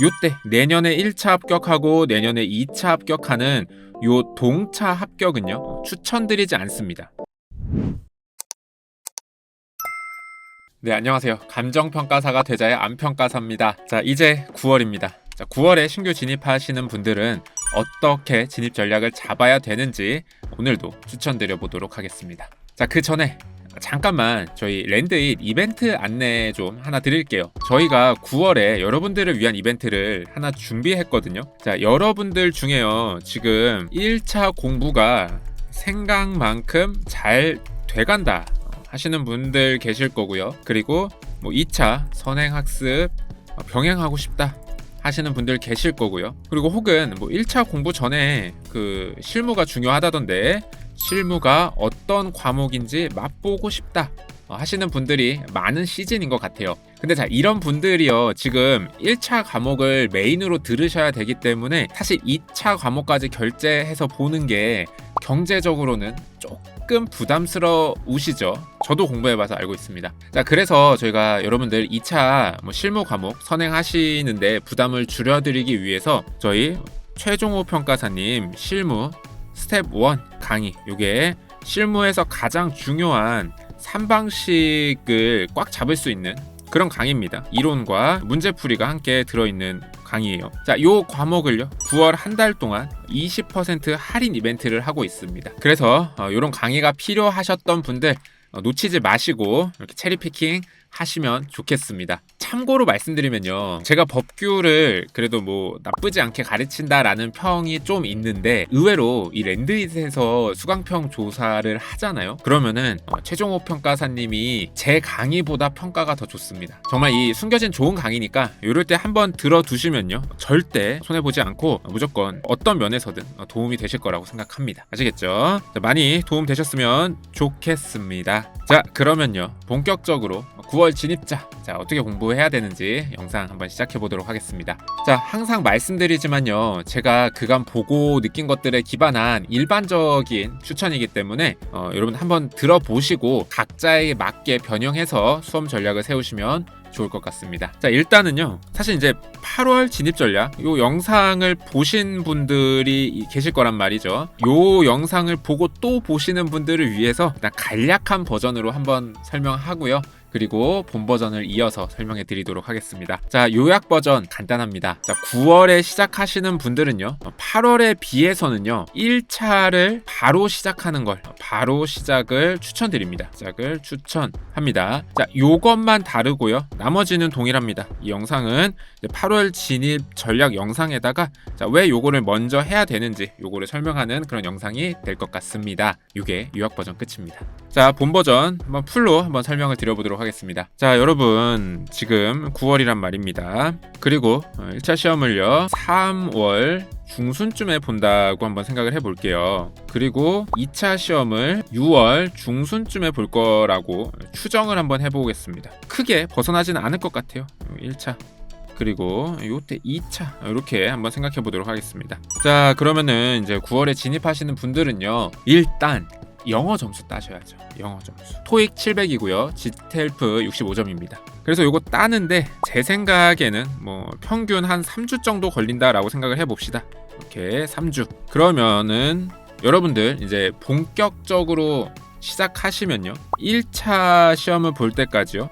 요때 내년에 1차 합격하고 내년에 2차 합격하는 요 동차 합격은요 추천드리지 않습니다. 네 안녕하세요 감정평가사가 되자의 안평가사입니다. 자 이제 9월입니다. 자 9월에 신규 진입하시는 분들은 어떻게 진입 전략을 잡아야 되는지 오늘도 추천드려 보도록 하겠습니다. 자 그 전에 잠깐만 저희 랜드잇 이벤트 안내 좀 하나 드릴게요. 저희가 9월에 여러분들을 위한 이벤트를 하나 준비했거든요. 자, 여러분들 중에요. 지금 1차 공부가 생각만큼 잘 돼간다 하시는 분들 계실 거고요. 그리고 뭐 2차 선행학습 어, 병행하고 싶다 하시는 분들 계실 거고요. 그리고 혹은 뭐 1차 공부 전에 그 실무가 중요하다던데 실무가 어떤 과목인지 맛보고 싶다 어, 하시는 분들이 많은 시즌인 것 같아요. 근데 자, 이런 분들이요, 지금 1차 과목을 메인으로 들으셔야 되기 때문에 사실 2차 과목까지 결제해서 보는 게 경제적으로는 조금 부담스러우시죠? 저도 공부해봐서 알고 있습니다. 자, 그래서 저희가 여러분들 2차 뭐 실무 과목 선행하시는데 부담을 줄여드리기 위해서 저희 최종호 평가사님 실무 스텝 1 강의 요게 실무에서 가장 중요한 3방식을 꽉 잡을 수 있는 그런 강의입니다. 이론과 문제풀이가 함께 들어있는 강의예요. 자, 요 과목을요. 9월 한 달 동안 20% 할인 이벤트를 하고 있습니다. 그래서 어, 이런 강의가 필요하셨던 분들 어, 놓치지 마시고 이렇게 체리 피킹 하시면 좋겠습니다. 참고로 말씀드리면요. 제가 법규를 그래도 뭐 나쁘지 않게 가르친다라는 평이 좀 있는데 의외로 이 랜드잇에서 수강평 조사를 하잖아요. 그러면은 어, 최종호 평가사님이 제 강의보다 평가가 더 좋습니다. 정말 이 숨겨진 좋은 강의니까 이럴 때 한번 들어두시면요. 절대 손해보지 않고 무조건 어떤 면에서든 도움이 되실 거라고 생각합니다. 아시겠죠? 자, 많이 도움 되셨으면 좋겠습니다. 자, 그러면요. 본격적으로 9월 진입자. 자, 어떻게 공부해야 되는지 영상 한번 시작해 보도록 하겠습니다. 자, 항상 말씀드리지만요. 제가 그간 보고 느낀 것들에 기반한 일반적인 추천이기 때문에 어, 여러분 한번 들어보시고 각자에 맞게 변형해서 수험 전략을 세우시면 좋을 것 같습니다. 자, 일단은요. 사실 이제 8월 진입 전략 요 영상을 보신 분들이 이- 계실 거란 말이죠. 요 영상을 보고 또 보시는 분들을 위해서 간략한 버전으로 한번 설명하고요. 그리고 본 버전을 이어서 설명해 드리도록 하겠습니다. 자, 요약 버전 간단합니다. 자, 9월에 시작하시는 분들은요. 8월에 비해서는요. 1차를 바로 시작하는 걸 바로 시작을 추천드립니다. 시작을 추천합니다. 자, 요것만 다르고요. 나머지는 동일합니다. 이 영상은 이제 8월 진입 전략 영상에다가 자, 왜 요거를 먼저 해야 되는지 요거를 설명하는 그런 영상이 될 것 같습니다. 이게 요약 버전 끝입니다. 자, 본 버전 한번 풀로 한번 설명을 드려보도록 하겠습니다. 자, 여러분 지금 9월이란 말입니다. 그리고 1차 시험을요 3월 중순쯤에 본다고 한번 생각을 해볼게요. 그리고 2차 시험을 6월 중순쯤에 볼 거라고 추정을 한번 해보겠습니다. 크게 벗어나지는 않을 것 같아요. 1차. 그리고 요때 2차 이렇게 한번 생각해 보도록 하겠습니다. 자 그러면은 이제 9월에 진입하시는 분들은요 일단 영어 점수 따셔야죠. 영어 점수. 토익 700이고요. 지텔프 65점입니다. 그래서 요거 따는데 제 생각에는 뭐 평균 한 3주 정도 걸린다라고 생각을 해 봅시다. 이렇게 3주. 그러면은 여러분들 이제 본격적으로 시작하시면요. 1차 시험을 볼 때까지요.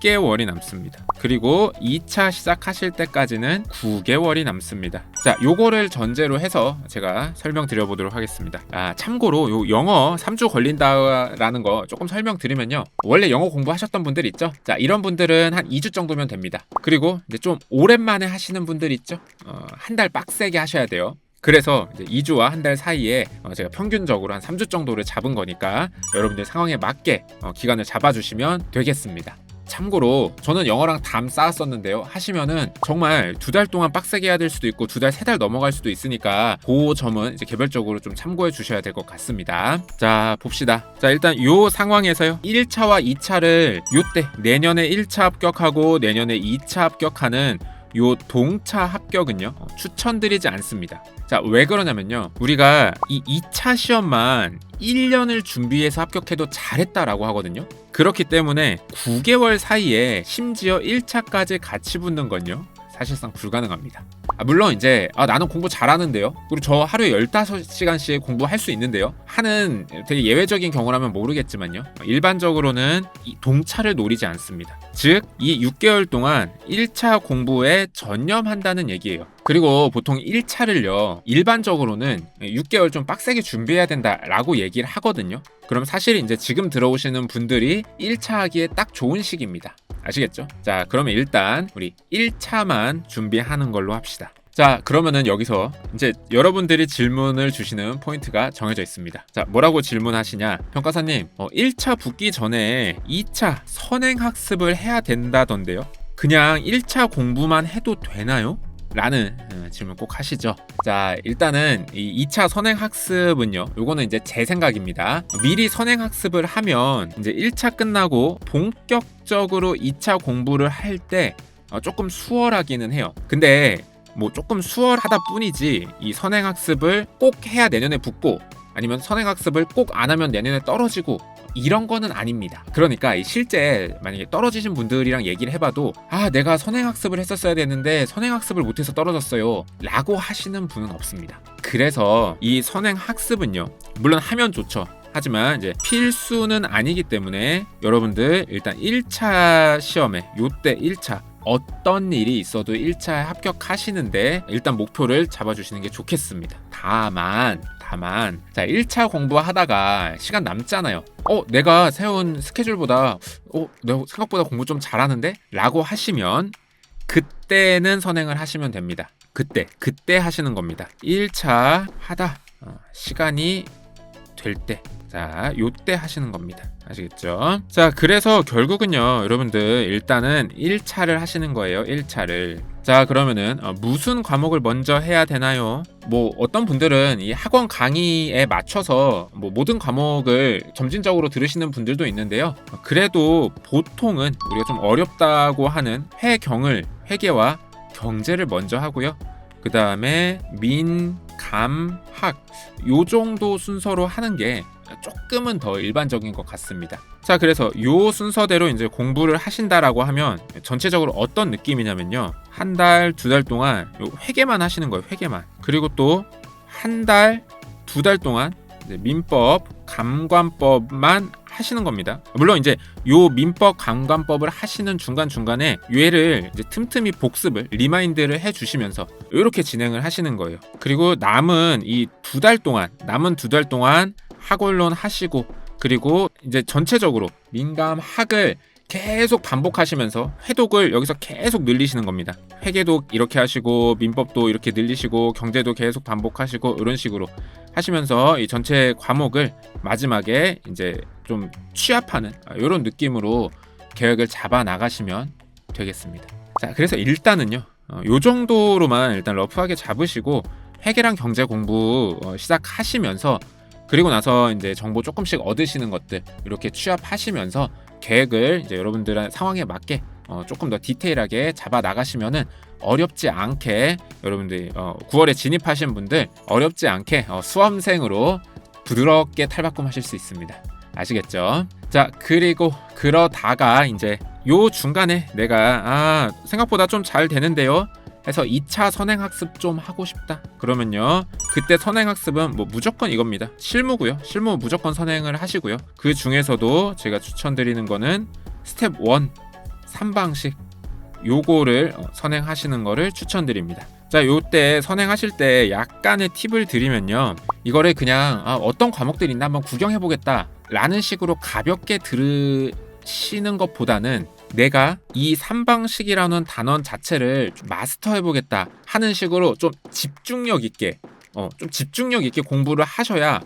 6개월이 남습니다. 그리고 2차 시작하실 때까지는 9개월이 남습니다. 자, 요거를 전제로 해서 제가 설명드려 보도록 하겠습니다. 아, 참고로 요 영어 3주 걸린다라는 거 조금 설명드리면요. 원래 영어 공부하셨던 분들 있죠? 자, 이런 분들은 한 2주 정도면 됩니다. 그리고 이제 좀 오랜만에 하시는 분들 있죠? 어, 한 달 빡세게 하셔야 돼요. 그래서 이제 2주와 한 달 사이에 어, 제가 평균적으로 한 3주 정도를 잡은 거니까 여러분들 상황에 맞게 어, 기간을 잡아주시면 되겠습니다. 참고로 저는 영어랑 담 쌓았었는데요. 하시면은 정말 두 달 동안 빡세게 해야 될 수도 있고 두 달, 세 달 넘어갈 수도 있으니까 그 점은 이제 개별적으로 좀 참고해 주셔야 될 것 같습니다. 자, 봅시다. 자, 일단 요 상황에서요. 1차와 2차를 요때 내년에 1차 합격하고 내년에 2차 합격하는 요 동차 합격은요 어, 추천드리지 않습니다. 자, 왜 그러냐면요. 우리가 이 2차 시험만 1년을 준비해서 합격해도 잘했다라고 하거든요. 그렇기 때문에 9개월 사이에 심지어 1차까지 같이 붙는 건요. 사실상 불가능합니다. 아, 물론 이제 아, 나는 공부 잘하는데요. 그리고 저 하루에 15시간씩 공부할 수 있는데요. 하는 되게 예외적인 경우라면 모르겠지만요. 일반적으로는 이 동차를 노리지 않습니다. 즉, 이 6개월 동안 1차 공부에 전념한다는 얘기예요. 그리고 보통 1차를요, 일반적으로는 6개월 좀 빡세게 준비해야 된다라고 얘기를 하거든요. 그럼 사실 이제 지금 들어오시는 분들이 1차 하기에 딱 좋은 시기입니다. 아시겠죠? 자, 그러면 일단 우리 1차만 준비하는 걸로 합시다. 자, 그러면은 여기서 이제 여러분들이 질문을 주시는 포인트가 정해져 있습니다. 자, 뭐라고 질문하시냐? 평가사님, 어, 1차 붙기 전에 2차 선행학습을 해야 된다던데요? 그냥 1차 공부만 해도 되나요? 라는 어, 질문 꼭 하시죠. 자, 일단은 이 2차 선행 학습은요. 요거는 이제 제 생각입니다. 미리 선행 학습을 하면 이제 1차 끝나고 본격적으로 2차 공부를 할때 어, 조금 수월하기는 해요. 근데 뭐 조금 수월하다 뿐이지 이 선행 학습을 꼭 해야 내년에 붙고 아니면 선행 학습을 꼭 안 하면 내년에 떨어지고 이런 거는 아닙니다. 그러니까 이 실제 만약에 떨어지신 분들이랑 얘기를 해봐도 아 내가 선행학습을 했었어야 되는데 선행학습을 못해서 떨어졌어요 라고 하시는 분은 없습니다. 그래서 이 선행학습은요 물론 하면 좋죠. 하지만 이제 필수는 아니기 때문에 여러분들 일단 1차 시험에 요때 1차 어떤 일이 있어도 1차에 합격하시는데 일단 목표를 잡아주시는 게 좋겠습니다. 다만 다만 자 1차 공부하다가 시간 남잖아요. 어 내가 세운 스케줄보다 어 내가 생각보다 공부 좀 잘하는데? 라고 하시면 그때는 선행을 하시면 됩니다. 그때 그때 하시는 겁니다. 1차 하다 어, 시간이 될 때. 자, 요때 하시는 겁니다. 아시겠죠? 자, 그래서 결국은요, 여러분들 일단은 1차를 하시는 거예요. 1차를. 자, 그러면은 어, 무슨 과목을 먼저 해야 되나요? 뭐 어떤 분들은 이 학원 강의에 맞춰서 뭐 모든 과목을 점진적으로 들으시는 분들도 있는데요. 어, 그래도 보통은 우리가 좀 어렵다고 하는 회경을 회계와 경제를 먼저 하고요. 그 다음에 민, 감, 학, 요 정도 순서로 하는 게 조금은 더 일반적인 것 같습니다. 자, 그래서 요 순서대로 이제 공부를 하신다라고 하면 전체적으로 어떤 느낌이냐면요. 한 달, 두 달 동안 요 회계만 하시는 거예요. 회계만. 그리고 또 한 달, 두 달 동안 민법, 감관법만 하시는 겁니다. 물론 이제 요 민법 감관법을 하시는 중간 중간에 얘를 이제 틈틈이 복습을 리마인드를 해주시면서 이렇게 진행을 하시는 거예요. 그리고 남은 이 두 달 동안 남은 두 달 동안 학원론 하시고 그리고 이제 전체적으로 민감 학을 계속 반복하시면서 회독을 여기서 계속 늘리시는 겁니다. 회계도 이렇게 하시고 민법도 이렇게 늘리시고 경제도 계속 반복하시고 이런 식으로 하시면서 이 전체 과목을 마지막에 이제 좀 취합하는 이런 느낌으로 계획을 잡아 나가시면 되겠습니다. 자, 그래서 일단은요. 어, 요 정도로만 일단 러프하게 잡으시고 회계랑 경제 공부 어, 시작하시면서 그리고 나서 이제 정보 조금씩 얻으시는 것들 이렇게 취합하시면서 계획을 이제 여러분들의 상황에 맞게 어, 조금 더 디테일하게 잡아 나가시면은 어렵지 않게 여러분들 어, 9월에 진입하신 분들 어렵지 않게 어, 수험생으로 부드럽게 탈바꿈하실 수 있습니다. 아시겠죠? 자 그리고 그러다가 이제 요 중간에 내가 아 생각보다 좀 잘 되는데요. 해서 2차 선행학습 좀 하고 싶다. 그러면요. 그때 선행학습은 뭐 무조건 이겁니다. 실무고요. 실무 무조건 선행을 하시고요. 그 중에서도 제가 추천드리는 거는 스텝 1 3방식 요거를 어, 선행하시는 거를 추천드립니다. 자, 요때 선행하실 때 약간의 팁을 드리면요. 이거를 그냥 아, 어떤 과목들이 있나 한번 구경해 보겠다 라는 식으로 가볍게 들으시는 것보다는 내가 이 삼방식이라는 단원 자체를 마스터해 보겠다 하는 식으로 좀 집중력 있게 어, 좀 집중력 있게 공부를 하셔야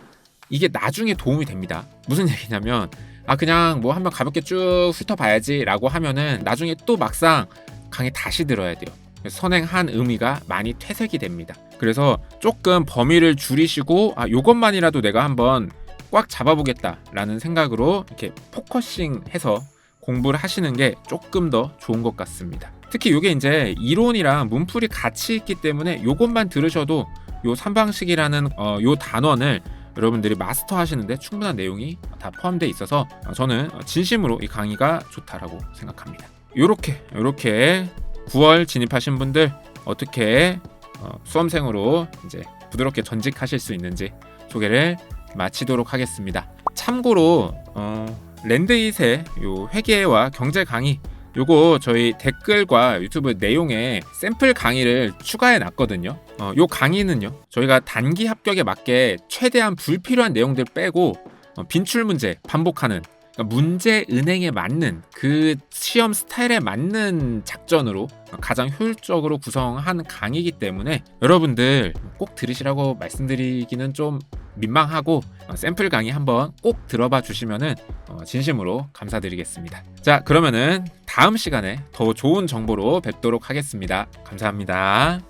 이게 나중에 도움이 됩니다. 무슨 얘기냐면 아 그냥 뭐 한번 가볍게 쭉 훑어봐야지 라고 하면은 나중에 또 막상 강의 다시 들어야 돼요. 선행한 의미가 많이 퇴색이 됩니다. 그래서 조금 범위를 줄이시고 아 요것만이라도 내가 한번 꽉 잡아보겠다라는 생각으로 이렇게 포커싱 해서 공부를 하시는 게 조금 더 좋은 것 같습니다. 특히 이게 이제 이론이랑 문풀이 같이 있기 때문에 이것만 들으셔도 요 삼방식이라는 어, 요 단원을 여러분들이 마스터 하시는데 충분한 내용이 다 포함되어 있어서 저는 진심으로 이 강의가 좋다라고 생각합니다. 요렇게 요렇게 9월 진입하신 분들 어떻게 어, 수험생으로 이제 부드럽게 전직하실 수 있는지 소개를 마치도록 하겠습니다. 참고로 어, 랜드잇의 요 회계와 경제 강의 요거 저희 댓글과 유튜브 내용에 샘플 강의를 추가해 놨거든요. 어, 요 강의는요. 저희가 단기 합격에 맞게 최대한 불필요한 내용들 빼고 어, 빈출 문제 반복하는 그러니까 문제 은행에 맞는 그 시험 스타일에 맞는 작전으로 가장 효율적으로 구성한 강의이기 때문에 여러분들 꼭 들으시라고 말씀드리기는 좀 민망하고 어, 샘플 강의 한번 꼭 들어봐 주시면은 어, 진심으로 감사드리겠습니다. 자, 그러면은 다음 시간에 더 좋은 정보로 뵙도록 하겠습니다. 감사합니다.